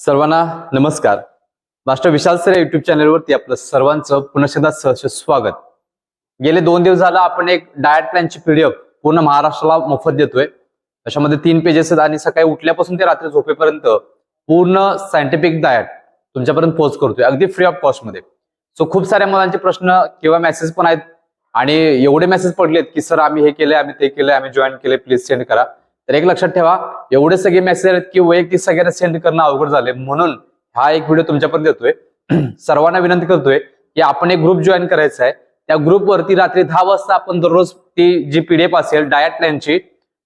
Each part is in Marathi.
सर्वांना नमस्कार. मास्टर विशाल सर या युट्यूब चॅनलवरती आपलं सर्वांचं पुन्हा एकदा सहर्ष स्वागत. गेले दोन दिवस झाला आपण एक डायट प्लॅनची पीडीएफ पूर्ण महाराष्ट्राला मोफत देतोय. अशामध्ये तीन पेजेस आहेत आणि सकाळी उठल्यापासून ते रात्री झोपेपर्यंत पूर्ण सायंटिफिक डायट तुमच्यापर्यंत पोहोच करतोय. अगदी फ्री ऑफ कॉस्टमध्ये सो खूप साऱ्या मुलांचे प्रश्न किंवा मेसेज पण आहेत. आणि एवढे मेसेज पडलेत की सर आम्ही हे केलंय आम्ही ते केलंय आम्ही जॉईन केले प्लीज सेंड करा. तर एक लक्षात ठेवा एवढे सगळे मेसेज आहेत की वैयक्तिक सगळ्यांना सेंड करणं अवघड झाले म्हणून हा एक व्हिडिओ तुमच्यापर्यंत देतोय. सर्वांना विनंती करतोय की आपण एक ग्रुप जॉईन करायचा आहे. त्या ग्रुपवरती रात्री दहा वाजता आपण दररोज ती जी पीडीएफ असेल डायट प्लॅनची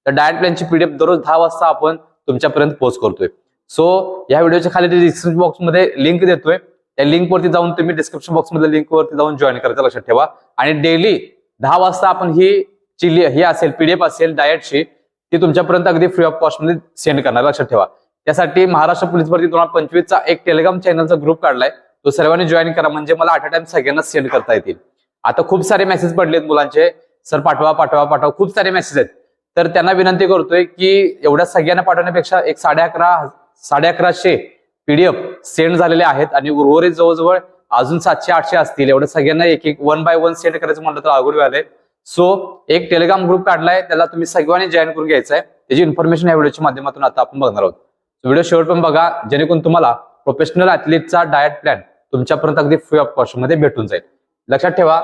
तर डायट प्लॅनची पीडीएफ दररोज दहा वाजता आपण तुमच्यापर्यंत पोस्ट करतोय. सो या व्हिडिओच्या खाली डिस्क्रिप्शन बॉक्समध्ये लिंक देतोय. त्या लिंकवरती जाऊन तुम्ही डिस्क्रिप्शन बॉक्समध्ये लिंकवरती जाऊन जॉईन करायचं लक्षात ठेवा. आणि डेली दहा वाजता आपण ही चिली लि- ही असेल पीडीएफ असेल डायटची ती तुमच्यापर्यंत अगदी फ्री ऑफ कॉस्टमध्ये सेंड करणार. लक्षात ठेवा. त्यासाठी महाराष्ट्र पोलीस भरती दोन हजार पंचवीसचा एक टेलिग्राम चॅनलचा ग्रुप काढलाय. तो सर्वांनी जॉईन करा. म्हणजे मला अट अ टाइम सगळ्यांना सेंड करता येतील. आता खूप सारे मेसेज पडलेत मुलांचे. सर पाठवा पाठवा पाठवा. खूप सारे मेसेज आहेत. तर त्यांना विनंती करतोय की एवढ्या सगळ्यांना पाठवण्यापेक्षा एक साडे अकरा साडे अकराशे पीडीएफ सेंड झालेले आहेत आणि उर्वरित जवळजवळ अजून सातशे आठशे असतील. एवढ्या सगळ्यांना एक एक वन बाय वन सेंड करायचं म्हटलं तर अवघड व्हायलंय. सो एक टेलिग्राम ग्रुप काढलाय त्याला तुम्ही सगळ्यांनी जॉईन करून घ्यायचं आहे त्याची इन्फॉर्मेशन या व्हिडिओच्या माध्यमातून आता आपण बघणार आहोत. व्हिडिओ शेवट पण बघा जेणेकरून तुम्हाला प्रोफेशनल ऍथलीटचा डायट प्लॅन तुमच्यापर्यंत अगदी फ्री ऑफ कॉस्टमध्ये भेटून जाईल. लक्षात ठेवा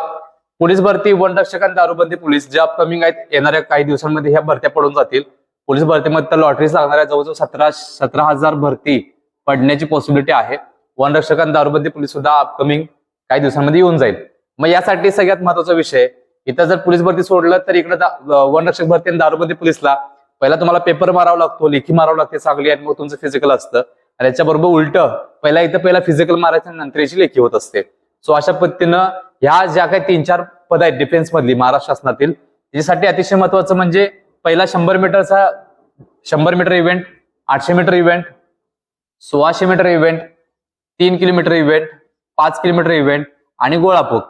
पोलीस भरती वन रक्षक आणि दारूबंदी पोलीस ज्या अपकमिंग आहेत येणाऱ्या काही दिवसांमध्ये ह्या भरत्या पडून जातील. पोलीस भरतीमध्ये तर लॉटरीज लागणाऱ्या जवळजवळ सतरा सतरा हजार भरती पडण्याची पॉसिबिलिटी आहे. वन रक्षक आणि दारूबंदी पोलीस सुद्धा अपकमिंग काही दिवसांमध्ये येऊन जाईल. मग यासाठी सगळ्यात महत्त्वाचा विषय इथं जर पोलीस भरती सोडलं तर इकडं वनरक्षक भरती आणि दारूबंदी पोलीसला. पहिला तुम्हाला पेपर मारावा लागतो लेखी मारावं लागते चांगली आणि मग तुमचं फिजिकल असतं. आणि याच्याबरोबर उलट पहिला इथं पहिला फिजिकल मारायचं नंतर याची लेखी होत असते. सो अशा पद्धतीनं ह्या ज्या काही तीन चार पद आहेत डिफेन्स मधली महाराष्ट्र शासनातील त्याच्यासाठी अतिशय महत्वाचं म्हणजे पहिला शंभर मीटरचा शंभर मीटर इव्हेंट आठशे मीटर इव्हेंट सोळाशे मीटर इव्हेंट तीन किलोमीटर इव्हेंट पाच किलोमीटर इव्हेंट आणि गोळाफोक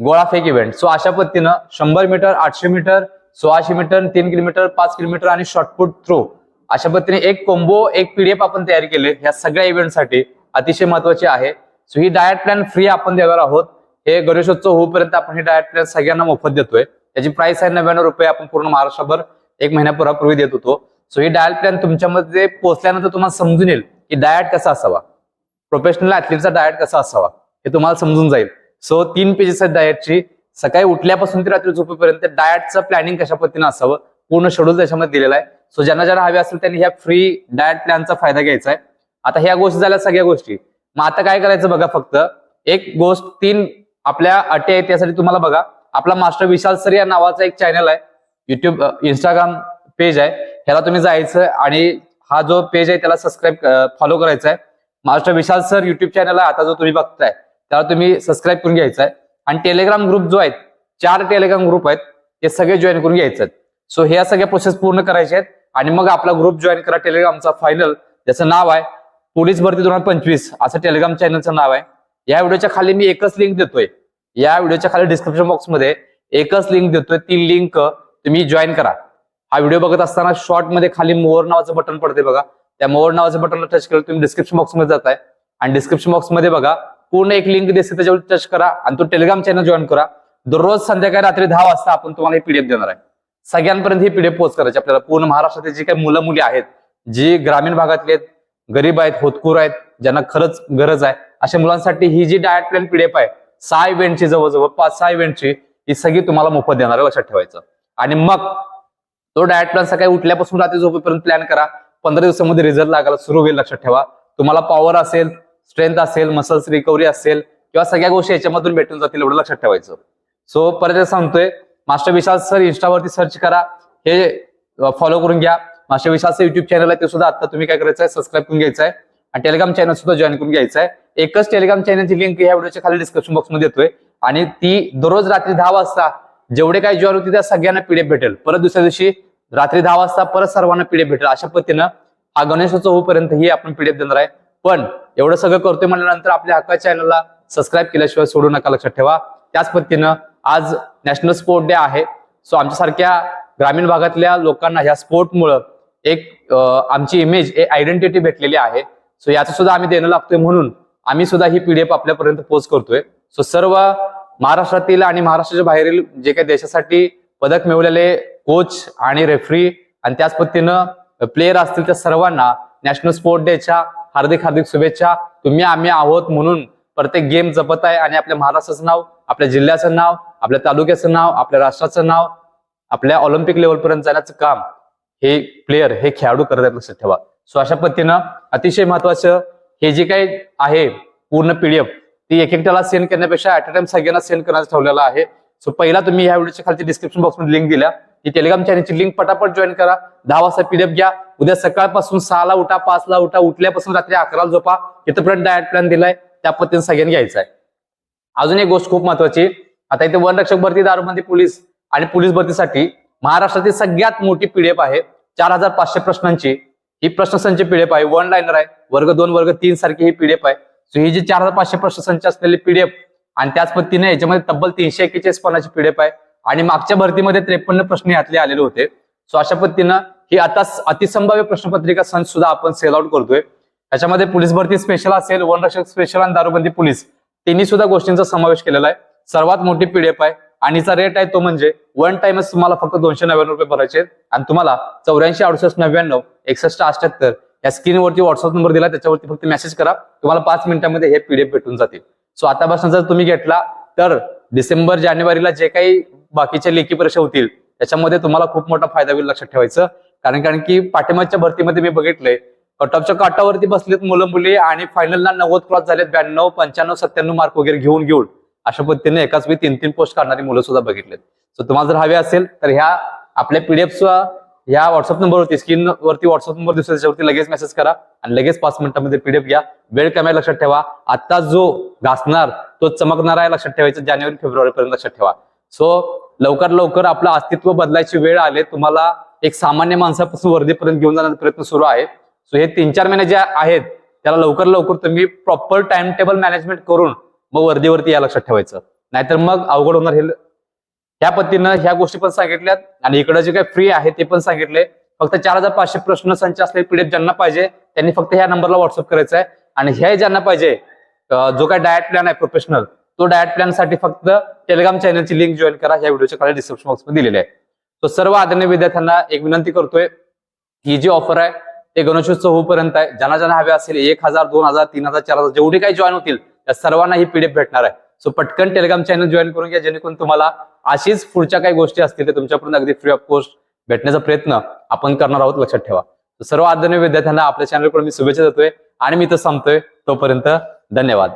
गोळाफेक इव्हेंट सो अशा पद्धतीनं शंभर मीटर आठशे मीटर सोळाशे मीटर तीन किलोमीटर पाच किलोमीटर आणि शॉर्टपुट थ्रो अशा पद्धतीने एक कोंबो एक पीडीएफ आपण तयार केले. ह्या सगळ्या इव्हेंटसाठी अतिशय महत्त्वाचे आहे. सो ही डायट प्लॅन फ्री आपण देणार आहोत. हे गणेशोत्सव होईपर्यंत आपण ही डायट प्लॅन सगळ्यांना मोफत देतोय. त्याची प्राइस आहे नव्याण्णव रुपये. आपण पूर्ण महाराष्ट्रभर एक महिन्यापूर्वी देत होतो. सो ही डायट प्लॅन तुमच्यामध्ये पोहोचल्यानंतर तुम्हाला समजून येईल की डायट कसा असावा. प्रोफेशनल ऍथलीटचा डायट कसा असावा हे तुम्हाला समजून जाईल. सो तीन पेजेस आहेत डायटची सकाळी उठल्यापासून ते रात्री झोपेपर्यंत डायटचं प्लॅनिंग कशा पद्धतीनं असावं? पूर्ण शेड्यूल त्याच्यामध्ये दिलेला आहे. सो ज्यांना ज्यांना हवे असेल त्यांनी ह्या फ्री डायट प्लॅनचा फायदा घ्यायचा आहे. आता ह्या गोष्टी झाल्या सगळ्या गोष्टी. मग आता काय करायचं बघा फक्त. एक गोष्ट तीन आपल्या अटी आहेत त्यासाठी तुम्हाला बघा. आपला मास्टर विशाल सर या नावाचा एक चॅनल आहे. युट्यूब इंस्टाग्राम पेज आहे. ह्याला तुम्ही जायचं आणि हा जो पेज आहे त्याला सबस्क्राईब फॉलो करायचा आहे. Master Vishal sir YouTube channel आहे. आता जो तुम्ही बघताय. त्याला तुम्ही सबस्क्राईब करून घ्यायचा आहे आणि टेलिग्राम ग्रुप जो आहे चार टेलिग्राम ग्रुप आहेत ते सगळे जॉईन करून घ्यायचे आहेत सो ह्या सगळ्या प्रोसेस पूर्ण करायच्या आहेत. आणि मग आपला ग्रुप जॉईन करा टेलिग्रामचा फायनल ज्याचं नाव आहे पोलीस भरती दोन हजार पंचवीस. असं टेलिग्राम चॅनलचं नाव आहे. या व्हिडिओच्या खाली मी एकच लिंक देतोय. या व्हिडिओच्या खाली डिस्क्रिप्शन बॉक्समध्ये एकच लिंक देतोय. ती लिंक तुम्ही जॉईन करा. हा व्हिडिओ बघत असताना शॉर्टमध्ये खाली मोर नावाचं बटन पडते बघा. त्या मोर नावाचं बटनला टच केलं तुम्ही डिस्क्रिप्शन बॉक्समध्ये जाताय. आणि डिस्क्रिप्शन बॉक्समध्ये बघा पूर्ण एक लिंक दिसते त्याच्यावर टच करा आणि तो टेलिग्राम चॅनल जॉईन करा. दररोज संध्याकाळी रात्री दहा वाजता आपण तुम्हाला पीडीएफ देणार आहे. सगळ्यांपर्यंत ही पीडीएफ पोस्ट करायची. आपल्याला पूर्ण महाराष्ट्रातील जी काही मुलं मुली आहेत जी ग्रामीण भागातले आहेत गरीब आहेत होतकूर आहेत ज्यांना खरंच गरज आहे अशा मुलांसाठी ही जी डायट प्लॅन पीडीएफ आहे सहा इव्हेंटची जवळजवळ पाच सहा इव्हेंटची ही सगळी तुम्हाला मोफत देणार आहे लक्षात ठेवायचं. आणि मग तो डायट प्लॅन सकाळी उठल्यापासून रात्री झोपेपर्यंत प्लॅन करा. पंधरा दिवसामध्ये रिझल्ट लागायला सुरू होईल लक्षात ठेवा. तुम्हाला पॉवर असेल स्ट्रेंथ असेल मसल्स रिकव्हरी असेल किंवा सगळ्या गोष्टी याच्यामधून भेटून जातील एवढं लक्षात ठेवायचं. सो परत सांगतोय मास्टर विशाल सर इंस्टावरती सर्च करा हे फॉलो करून घ्या. मास्टर विशालचं युट्यूब चॅनल आहे ते सुद्धा आता तुम्ही काय करायचं आहे सबस्क्राईब करून घ्यायचं आहे आणि टेलिग्राम चॅनल सुद्धा जॉईन करून घ्यायचं आहे एकच टेलिग्राम चॅनलची लिंक या व्हिडिओच्या खाली डिस्क्रिप्शन बॉक्समध्ये देतोय आणि ती दररोज रात्री दहा वाजता जेवढे काही जॉईन होते त्या सगळ्यांना पीडीएफ भेटेल. परत दुसऱ्या दिवशी रात्री दहा वाजता परत सर्वांना पीडीएफ भेटेल. अशा पद्धतीनं हा गणेशोत्सव होईपर्यंत ही आपण पीडीएफ देणार आहे. पण एवढं सगळं करतोय म्हणल्यानंतर आपल्या हक्का चॅनलला सबस्क्राईब केल्याशिवाय सोडू नका लक्षात ठेवा. त्याच पद्धतीनं आज नॅशनल स्पोर्ट डे आहे. सो आमच्यासारख्या ग्रामीण भागातल्या लोकांना ह्या स्पोर्टमुळं एक आमची इमेज एक आयडेंटिटी भेटलेली आहे. सो याचं सुद्धा आम्ही देणं लागतोय म्हणून आम्ही सुद्धा ही पीडीएफ आपल्यापर्यंत पोच करतोय. सो सर्व महाराष्ट्रातील आणि महाराष्ट्राच्या बाहेरील जे काही देशासाठी पदक मिळवलेले कोच आणि रेफरी आणि त्याच पद्धतीनं प्लेयर असतील त्या सर्वांना नॅशनल स्पोर्ट डेच्या हार्दिक हार्दिक शुभेच्छा. तुम्ही आम्ही आहोत म्हणून प्रत्येक गेम जपत आहे आणि आपल्या महाराष्ट्राचं नाव आपल्या जिल्ह्याचं नाव आपल्या तालुक्याचं नाव आपल्या राष्ट्राचं नाव आपल्या ऑलिम्पिक लेवलपर्यंत जाण्याचं काम हे प्लेयर हे खेळाडू करत आहेत लक्षात ठेवा. सो अशा पद्धतीनं अतिशय महत्वाचं हे जे काही आहे पूर्ण पीडीएफ ती एक एकट्याला सेंड करण्यापेक्षा ऍट अ टाइम सगळ्यांना सेंड करण्याचं ठेवलेलं आहे. सो पहिला तुम्ही ह्या व्हिडिओच्या खालची डिस्क्रिप्शन बॉक्समध्ये लिंक दिल्या. ती टेलिग्राम चॅनलची लिंक पटापट जॉईन करा. दहा वाजता पीडीएफ घ्या. उद्या सकाळपासून सहाला उठा पाचला उठा उठल्यापासून रात्री अकराला झोपा. इथपर्यंत डायट प्लॅन दिलाय. त्या पद्धतीने सगळ्यांनी घ्यायचा आहे अजून एक गोष्ट खूप महत्वाची. आता इथे वनरक्षक भरती दारूबंदी पोलीस आणि पोलीस भरतीसाठी महाराष्ट्रातील सगळ्यात मोठी पीडीएफ आहे. चार हजार पाचशे प्रश्नांची. ही प्रश्नसंच पीडीएफ आहे. वन लाईनर आहे. वर्ग दोन वर्ग तीन सारखी ही पीडीएफ आहे. सो ही जी चार हजार पाचशे प्रश्नसंच असलेली पीडीएफ आणि त्याच पद्धतीने याच्यामध्ये तब्बल तीनशे एक्केचाळीस पानाची पीडीएफ आहे आणि मागच्या भरतीमध्ये त्रेपन्न प्रश्न यातले आलेले होते. सो अशा पद्धतीनं ही आता अतिसंभाव्य प्रश्नपत्रिका संच सुद्धा आपण सेल आउट करतोय. त्याच्यामध्ये पोलीस भरती स्पेशल असेल वनरक्षक स्पेशल आणि दारूबंदी पोलीस. तिन्ही सुद्धा गोष्टींचा समावेश केलेला आहे. सर्वात मोठी पीडीएफ आहे आणि रेट आहे तो म्हणजे वन टाइमच तुम्हाला फक्त दोनशे नव्याण्णव रुपये भरायचे आणि तुम्हाला चौऱ्याऐंशी अडुसष्ट नव्याण्णव एकसष्ट अठ्याहत्तर या स्क्रीनवरती व्हॉट्सअप नंबर दिला त्याच्यावरती फक्त मेसेज करा. तुम्हाला पाच मिनिटांमध्ये हे पीडीएफ भेटून जातील. सो आतापासून जर तुम्ही घेतला तर डिसेंबर जानेवारीला जे काही बाकीच्या लेखी परीक्षा होतील त्याच्यामध्ये तुम्हाला खूप मोठा फायदा होईल लक्षात ठेवायचं. कारण कारण की पाठिंबाच्या भरतीमध्ये मी बघितलंय कटॉपच्या काटावरती बसलेत मुलं मुली आणि फायनलला नव्वद क्रॉस झालेत ब्याण्णव पंच्याण्णव सत्त्याण्णव मार्क वगैरे घेऊन घेऊन अशा पद्धतीने एकाच वेळी तीन तीन पोस्ट काढणारी मुलं सुद्धा बघितलेत. सो तुम्हाला जर हवे असेल तर ह्या आपल्या पीडीएफ या व्हॉट्सअप नंबरवरती स्क्रीन वरती व्हॉट्सअप नंबर दिसतो त्याच्यावरती लगेच मेसेज करा. आणि लगेच पाच मिनिटांमध्ये पीडीएफ घ्या. वेळ कमी आहे लक्षात ठेवा. आता जो घासणार तो चमकणार आहे लक्षात ठेवायचं. जानेवारी फेब्रुवारी पर्यंत लक्षात ठेवा. सो लवकर लवकर आपलं अस्तित्व बदलायची वेळ आले तुम्हाला एक सामान्य माणसापासून वर्धेपर्यंत घेऊन जाण्याचा प्रयत्न सुरू आहे. सो हे तीन चार महिने जे आहेत त्याला लवकर लवकर तुम्ही प्रॉपर टाइम टेबल मॅनेजमेंट करून मग वर्दीवरती या लक्षात ठेवायचं. नाहीतर मग अवघड होणार हे ह्या पद्धतीनं ह्या गोष्टी पण सांगितल्यात. आणि इकडे जे काही फ्री आहे ते पण सांगितले. फक्त चार हजार पाचशे प्रश्न संच असलेले पीडीएफ ज्यांना पाहिजे त्यांनी फक्त ह्या नंबरला व्हॉट्सअप करायचं आहे आणि हे ज्यांना पाहिजे जो काही डायट प्लॅन आहे प्रोफेशनल तो डायट प्लॅनसाठी फक्त टेलिग्राम चॅनलची लिंक जॉईन करा. ह्या व्हिडिओच्या खाली डिस्क्रिप्शन बॉक्समध्ये दिलेली आहे. तो सर्व आदरणीय विद्यार्थ्यांना एक विनंती करतोय ही जी ऑफर आहे ते गणेशोत्सव होईपर्यंत आहे. ज्यांना ज्यांना हवे असेल एक हजार दोन हजार तीन हजार चार हजार जेवढे काही जॉईन होतील त्या सर्वांना ही पीडीएफ भेटणार आहे. सो पटकन टेलिग्राम चॅनल जॉईन करून घ्या जेणेकरून तुम्हाला अशीच पुढच्या काही गोष्टी असतील तुमच्याकडून अगदी फ्री ऑफ कॉस्ट भेटण्याचा प्रयत्न आपण करणार आहोत लक्षात ठेवा. सर्व आदरणीय विद्यार्थ्यांना आपल्या चॅनलकडून मी शुभेच्छा देतोय आणि मी तर संपतोय. तोपर्यंत धन्यवाद.